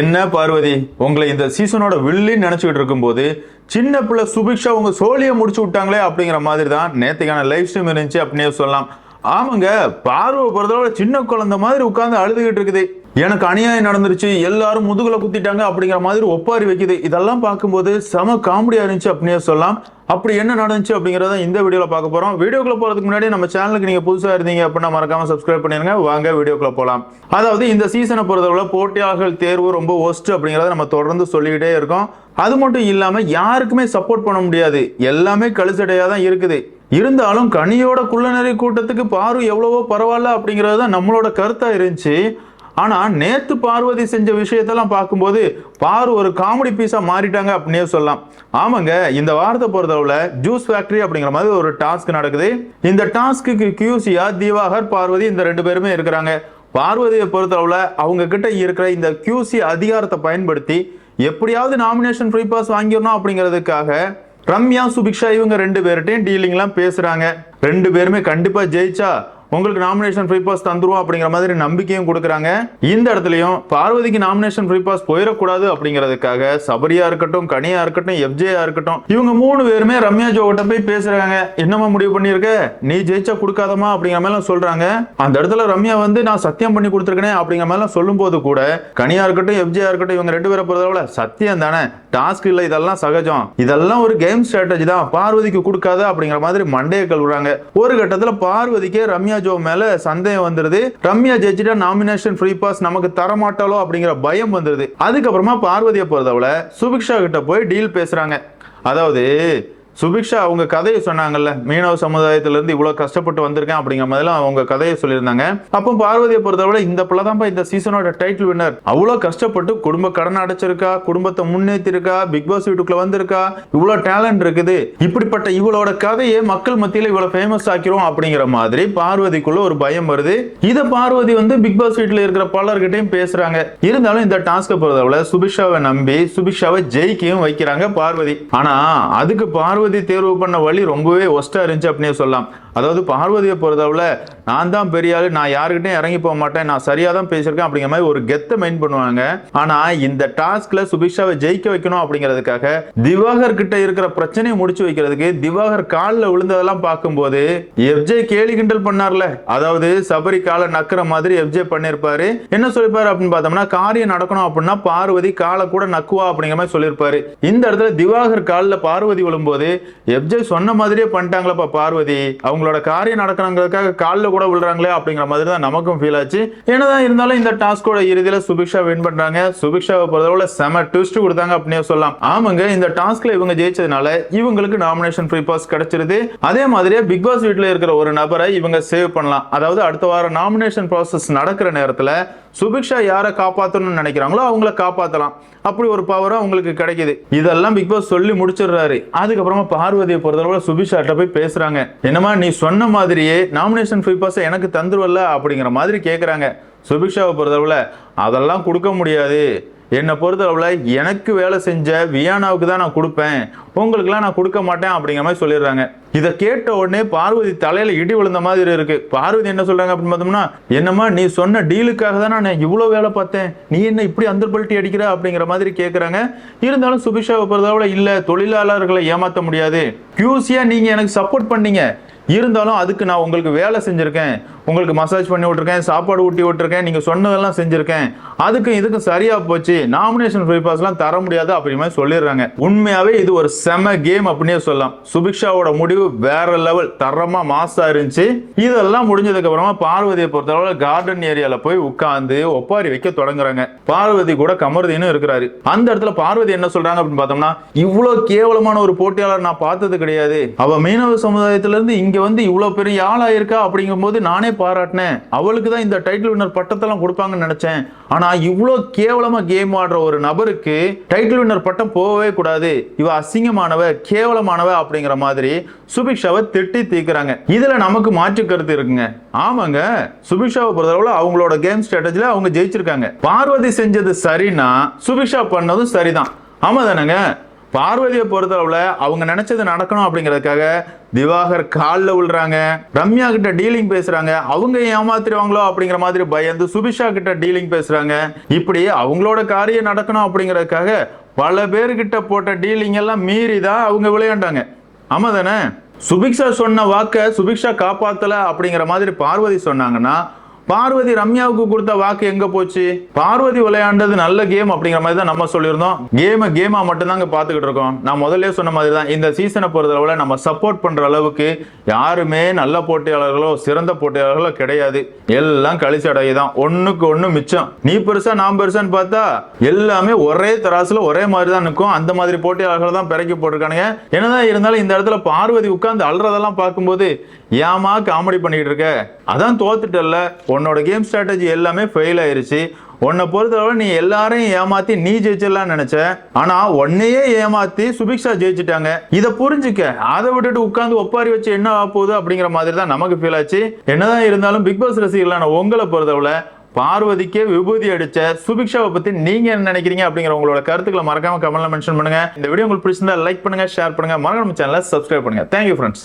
என்ன பார்வதி? உங்களை இந்த சீசனோட வில்லின்னு நினைச்சுக்கிட்டு இருக்கும்போது சின்ன பிள்ளை சுபிக்ஷா உங்க சோழியை முடிச்சு விட்டாங்களே அப்படிங்கிற மாதிரி தான் நேத்துக்கான லைஃப் ஸ்ட்ரீம் இருந்துச்சு அப்படின்னே சொல்லலாம். ஆமாங்க பார்வை பொறுத்தளவு சின்ன குழந்தை மாதிரி உட்காந்து அழுதுகிட்டு இருக்குது. எனக்கு அநியாயம் நடந்துருச்சு எல்லாரும் முதுகுல குத்திட்டாங்க அப்படிங்கிற மாதிரி ஒப்பாரி வைக்குது. இதெல்லாம் பார்க்கும்போது செம காமெடியா இருந்துச்சு அப்படின்னே சொல்லலாம். அப்படி என்ன நடந்துச்சு அப்படிங்கிறத இந்த வீடியோல பார்க்க போறோம். வீடியோக்குள்ள போறதுக்கு முன்னாடி நம்ம சேனலுக்கு நீங்க புதுசா இருந்தீங்க அப்படின்னா மறக்காம சப்ஸ்கிரைப் பண்ணிருங்க வாங்க வீடியோக்குள்ள போகலாம் அதாவது இந்த சீசனை பொறுத்தவரை போட்டியாளர்கள் தேர்வு ரொம்ப ஒஸ்ட் அப்படிங்கிறத நம்ம தொடர்ந்து சொல்லிக்கிட்டே இருக்கோம். அது மட்டும் இல்லாம யாருக்குமே சப்போர்ட் பண்ண முடியாது. எல்லாமே கழுசடையா தான் இருக்குது. இருந்தாலும் கனியோட குள்ளநெறி கூட்டத்துக்கு பாரு எவ்வளவோ பரவாயில்ல அப்படிங்கிறது தான் நம்மளோட கருத்தா இருந்துச்சு. ஆனால் நேற்று பார்வதி செஞ்ச விஷயத்தெல்லாம் பார்க்கும்போது பாரு ஒரு காமெடி பீஸாக மாறிட்டாங்க அப்படின்னே சொல்லலாம். ஆமாங்க இந்த வாரத்தை பொறுத்தளவுல ஜூஸ் ஃபேக்டரி அப்படிங்கிற மாதிரி ஒரு டாஸ்க் நடக்குது. இந்த டாஸ்க்கு கியூசியா தீவாகர் பார்வதி இந்த ரெண்டு பேருமே இருக்கிறாங்க. பார்வதியை பொறுத்தளவுல அவங்க கிட்ட இருக்கிற இந்த கியூசி அதிகாரத்தை பயன்படுத்தி எப்படியாவது நாமினேஷன் ஃப்ரீ பாஸ் வாங்கிடணும் அப்படிங்கிறதுக்காக ரம்யா சுபிக்ஷா இவங்க ரெண்டு பேர்கிட்டையும் டீலிங்லாம் பேசுகிறாங்க ரெண்டு பேருமே கண்டிப்பாக ஜெயிச்சா உங்களுக்கு நாமினேஷன் ஃப்ரீ பாஸ் தந்துருவோம் அப்படிங்கிற மாதிரி நம்பிக்கையும் கொடுக்குறாங்க. இந்த இடத்துலையும் பார்வதிக்கு நாமினேஷன் ஃப்ரீ பாஸ் போயிடக்கூடாது அப்படிங்கிறதுக்காக சபரியா இருக்கட்டும் கனியா இருக்கட்டும் எஃப்ஜேயா இருக்கட்டும் இவங்க மூணு பேருமே ரம்யா ஜோகிட்ட போய் பேசுறாங்க. என்னமா முடிவு பண்ணியிருக்க? நீ ஜெயிச்சா கொடுக்காதமா அப்படிங்கிற மாதிரி சொல்றாங்க. அந்த இடத்துல ரம்யா வந்து நான் சத்தியம் பண்ணி கொடுத்துருக்கேன் அப்படிங்கிற மாதிரி சொல்லும் போது கூட கனியா இருக்கட்டும் எஃப்ஜேயா இருக்கட்டும் இவங்க ரெண்டு பேரை பொறுத்தளவுல சத்தியம் தானே. டாஸ்க் இல்ல இதெல்லாம் சகஜம். இதெல்லாம் ஒரு கேம் ஸ்ட்ராட்டஜி தான். பார்வதிக்கு கொடுக்காத அப்படிங்கிற மாதிரி மண்டையை கழுவுறாங்க. ஒரு கட்டத்துல பார்வதிக்கே ரம்யா ஜோ மேல சந்தேகம் வந்துருது. ரம்யா ஜெயிச்சிட்டா நாமினேஷன் ஃப்ரீ பாஸ் நமக்கு தரமாட்டாலோ அப்படிங்கிற பயம் வந்துருது. அதுக்கப்புறமா பார்வதியை பொறுத்தவளை சுபிக்ஷா கிட்ட போய் டீல் பேசுறாங்க. அதாவது சுபிக்ஷா அவங்க கதையை சொன்னாங்கல்ல மீனவ சமுதாயத்துல இருந்து இவ்வளவு கஷ்டப்பட்டு வந்திருக்கேன் அப்படிங்கிற மாதிரிலாம் அவங்க கதையை சொல்லியிருந்தாங்க. அப்போ பார்வதியை பொறுத்தவரை இந்த பிள்ளை தான்ப்பா இந்த சீசனோட டைட்டில் வின்னர் அவ்வளவு கஷ்டப்பட்டு குடும்ப கடன் அடைச்சிருக்கா குடும்பத்தை முன்னேற்றிருக்கா பிக் பாஸ் வீட்டுக்குள்ள வந்திருக்கா இவ்வளவு டேலண்ட் இருக்குது. இப்படிப்பட்ட இவளோட கதையை மக்கள் மத்தியில இவ்வளவு ஃபேமஸ் ஆக்கிரும் அப்படிங்கிற மாதிரி பார்வதிக்குள்ள ஒரு பயம் வருது. இதை பார்வதி வந்து பிக் பாஸ் வீட்டுல இருக்கிற பலர்கிட்டையும் பேசுறாங்க. இருந்தாலும் இந்த டாஸ்க்கை பொறுத்தவரை சுபிக்ஷாவை நம்பி சுபிக்ஷாவை ஜெயிக்கவும் வைக்கிறாங்க பார்வதி. ஆனா அதுக்கு பார்வதி பார்வதி தேர்வு பண்ண வழி ரொம்பவே ஒஸ்ட்டாக இருந்துச்சு அப்படின்னே சொல்லலாம். அதாவது பார்வதியை பொறுத்தவரை நான் தான் பெரிய ஆளு நான் யாருக்கிட்டையும் இறங்கி போக மாட்டேன் நான் சரியாக தான் பேசியிருக்கேன் அப்படிங்கிற மாதிரி ஒரு கெத்தை மைண்ட் பண்ணுவாங்க. ஆனா இந்த டாஸ்க்ல சுபிக்ஷாவை ஜெயிக்க வைக்கணும் அப்படிங்கிறதுக்காக திவாகர் கிட்ட இருக்கிற பிரச்சனையை முடிச்சு வைக்கிறதுக்கு திவாகர் காலில் விழுந்ததெல்லாம் பார்க்கும்போது எஃப்ஜே கேலி கிண்டல் பண்ணார்ல. அதாவது சபரி காலை நக்கிற மாதிரி எஃப்ஜே பண்ணிருப்பாரு என்ன சொல்லிருப்பாரு அப்படின்னு பார்த்தோம்னா காரியம் நடக்கணும் அப்படின்னா பார்வதி காலை கூட நக்குவா அப்படிங்கிற மாதிரி சொல்லியிருப்பாரு. இந்த இடத்துல திவாகர் காலில் பார்வதி விழும்போது எஃப்ஜே சொன்ன மாதிரியே பண்ணிட்டாங்களப்பா பார்வதி. அவங்களோட காரியம் நடக்கணுங்கிறதுக்காக காலில் கூட விழுறாங்களே அப்படிங்கிற மாதிரி தான் நமக்கும் ஃபீல் ஆச்சு. என்னதான் இருந்தாலும் இந்த டாஸ்கோட இறுதியில் சுபிக்ஷா வின் பண்றாங்க. சுபிக்ஷாவை பொறுத்தவரை செம ட்விஸ்ட் கொடுத்தாங்க அப்படின்னே சொல்லலாம். ஆமாங்க இந்த டாஸ்க்ல இவங்க ஜெயிச்சதுனால இவங்களுக்கு நாமினேஷன் ஃப்ரீ பாஸ் கிடைச்சிருது. அதே மாதிரியே பிக் பாஸ் வீட்டில் இருக்கிற ஒரு நபரை இவங்க சேவ் பண்ணலாம். அதாவது அடுத்த வாரம் நாமினேஷன் ப்ராசஸ் நடக்கிற நேரத்தில் சுபிக்ஷா யாரை காப்பாற்றணும்னு நினைக்கிறாங்களோ அவங்கள காப்பாற்றலாம் அப்படி ஒரு பவரும் அவங்களுக்கு கிடைக்குது. இதெல்லாம் பிக் பாஸ் சொல்லி முடிச்சிடுறாரு. அதுக்கப்புறமா பார்வதியை பொறுத்தளவு சுபிஷாட்ட போய் பேசுறாங்க. என்னமா நீ சொன்ன மாதிரியே நாமினேஷன் ஃப்ரீ பாஸ் எனக்கு தந்துருவல்ல? அப்படிங்கிற மாதிரி கேட்குறாங்க சுபிக்ஷாவை பொறுத்தளவுல அதெல்லாம் கொடுக்க முடியாது. என்னை பொறுத்தளவுல எனக்கு வேலை செஞ்ச வியானாவுக்கு தான் நான் கொடுப்பேன். உங்களுக்குலாம் நான் கொடுக்க மாட்டேன் அப்படிங்கிற மாதிரி சொல்லிடுறாங்க. இதை கேட்ட உடனே பார்வதி தலையில இடி விழுந்த மாதிரி இருக்கு. பார்வதி என்ன சொல்றாங்க அப்படின்னு பார்த்தோம்னா என்னம்மா நீ சொன்ன டீலுக்காக தான் நான் இவ்வளோ வேலை பார்த்தேன். நீ என்ன இப்படி அந்த பல்ட்டி அடிக்கிற அப்படிங்கிற மாதிரி கேட்குறாங்க இருந்தாலும் சுபிஷாவை பொறுத்தளவில் இல்லை தொழிலாளர்களை ஏமாத்த முடியாது. கியூசியா நீங்கள் எனக்கு சப்போர்ட் பண்ணீங்க. இருந்தாலும் அதுக்கு நான் உங்களுக்கு வேலை செஞ்சுருக்கேன். உங்களுக்கு மசாஜ் பண்ணி விட்ருக்கேன் சாப்பாடு ஊட்டி விட்ருக்கேன் நீங்க சொன்னதெல்லாம் செஞ்சுருக்கேன். அதுக்கும் இதுக்கும் சரியா போச்சு. நாமினேஷன் ஃப்ரீ பாஸ்லாம் தர முடியாது அப்படி மாதிரி சொல்லிடுறாங்க. உண்மையாகவே இது ஒரு செம கேம் அப்படின்னே சொல்லலாம். சுபிக்ஷாவோட முடிவு வேற லெவல் தரமா மாசாக இருந்துச்சு. இதெல்லாம் முடிஞ்சதுக்கப்புறமா பார்வதியை பொறுத்தளவில் கார்டன் ஏரியாவில் போய் உட்காந்து ஒப்பாரி வைக்க தொடங்குறாங்க. பார்வதி கூட கமருதினும் இருக்கிறாரு. அந்த இடத்துல பார்வதி என்ன சொல்றாங்க அப்படின்னு பார்த்தோம்னா இவ்வளோ கேவலமான ஒரு போட்டியாளர் நான் பார்த்தது கிடையாது. அவ மீனவ சமுதாயத்துல இருந்து வந்து இவ்வளோ பெரிய ஆளாயிருக்கா அப்படிங்கும்போது நானே பாராட்டினேன். அவளுக்கு தான் இந்த டைட்டில் வின்னர் பட்டத்தெல்லாம் கொடுப்பாங்கன்னு நினைச்சேன். ஆனா இவ்வளோ கேவலமா கேம் ஆடுற ஒரு நபருக்கு டைட்டில் வின்னர் பட்டம் போகவே கூடாது. இவ அசிங்கமானவ கேவலமானவ அப்படிங்கிற மாதிரி சுபிக்ஷாவை திட்டி தீக்குறாங்க. இதுல நமக்கு மாற்று கருத்து இருக்குங்க. ஆமாங்க. சுபிக்ஷாவை பொறுத்தளவுல அவங்களோட கேம் ஸ்ட்ராட்டஜில அவங்க ஜெயிச்சிருக்காங்க. பார்வதி செஞ்சது சரின்னா சுபிக்ஷா பண்ணதும் சரிதான். ஆமா தானேங்க பார்வதியை பொறுத்தளவுல அவங்க நினைச்சது நடக்கணும் அப்படிங்கிறதுக்காக திவாகர் காலில் விழுறாங்க. ரம்யா கிட்ட டீலிங் பேசுறாங்க. அவங்க ஏமாத்திடுவாங்களோ அப்படிங்கிற மாதிரி பயந்து சுபிஷா கிட்ட டீலிங் பேசுறாங்க. இப்படி அவங்களோட காரியம் நடக்கணும் அப்படிங்கிறதுக்காக பல பேர்கிட்ட போட்ட டீலிங் எல்லாம் மீறி தான் அவங்க விளையாண்டாங்க. ஆமா தானே சுபிக்ஷா சொன்ன வாக்க சுபிக்ஷா காப்பாத்தல அப்படிங்கிற மாதிரி பார்வதி சொன்னாங்கன்னா பார்வதி ரம்யாவுக்கு கொடுத்த வாக்கு எங்க போச்சு? பார்வதி விளையாண்டது நல்ல கேம் அப்படிங்கிற மாதிரி தான் நம்ம சொல்லியிருந்தோம். கேம கேமா மட்டும் பார்த்துக்கிட்டு பாத்துக்கிட்டு இருக்கோம். நான் முதல்ல சொன்ன மாதிரி தான் இந்த சீசனை பொறுத்தளவுல நம்ம சப்போர்ட் பண்ற அளவுக்கு யாருமே நல்ல போட்டியாளர்களோ சிறந்த போட்டியாளர்களோ கிடையாது. எல்லாம் கழிச்சு அடகி தான் ஒண்ணுக்கு ஒண்ணு மிச்சம். நீ பெருசா நான் பெருசான்னு பார்த்தா எல்லாமே ஒரே தராசுல ஒரே மாதிரி தான் நிற்கும். அந்த மாதிரி போட்டியாளர்கள் தான் பிறக்கி போட்டிருக்கானுங்க. என்னதான் இருந்தாலும் இந்த இடத்துல பார்வதி உட்கார்ந்து அல்றதெல்லாம் பார்க்கும்போது ஏமா காமெடி பண்ணிக்கிட்டு இருக்க? அதான் தோத்துட்டல்ல. உன்னோட கேம் ஸ்ட்ராட்டஜி எல்லாமே ஃபெயில் ஆயிருச்சு. உன்னை பொறுத்தளவு நீ எல்லாரையும் ஏமாத்தி நீ ஜெயிச்சிடலாம் நினைச்ச. ஆனா உன்னையே ஏமாத்தி சுபிக்ஷா ஜெயிச்சிட்டாங்க. இதை புரிஞ்சுக்க. அதை விட்டுட்டு உட்காந்து ஒப்பாரி வச்சு என்ன ஆக போகுது அப்படிங்கிற மாதிரி தான் நமக்கு ஃபீல் ஆச்சு. என்னதான் இருந்தாலும் பிக் பாஸ் ரசிகர்களான உங்களை பொறுத்தளவுல பார்வதிக்கே விபூதி அடிச்ச சுபிக்ஷாவை பத்தி நீங்க என்ன நினைக்கிறீங்க அப்படிங்கிற உங்களோட கருத்துக்களை மறக்காம கமெண்ட்ல மென்ஷன் பண்ணுங்க. இந்த வீடியோ உங்களுக்கு பிடிச்சிருந்தா லைக் பண்ணுங்க ஷேர் பண்ணுங்க. மறக்காம சேனலை சப்ஸ்கிரைப் பண்ணுங்க. Thank you friends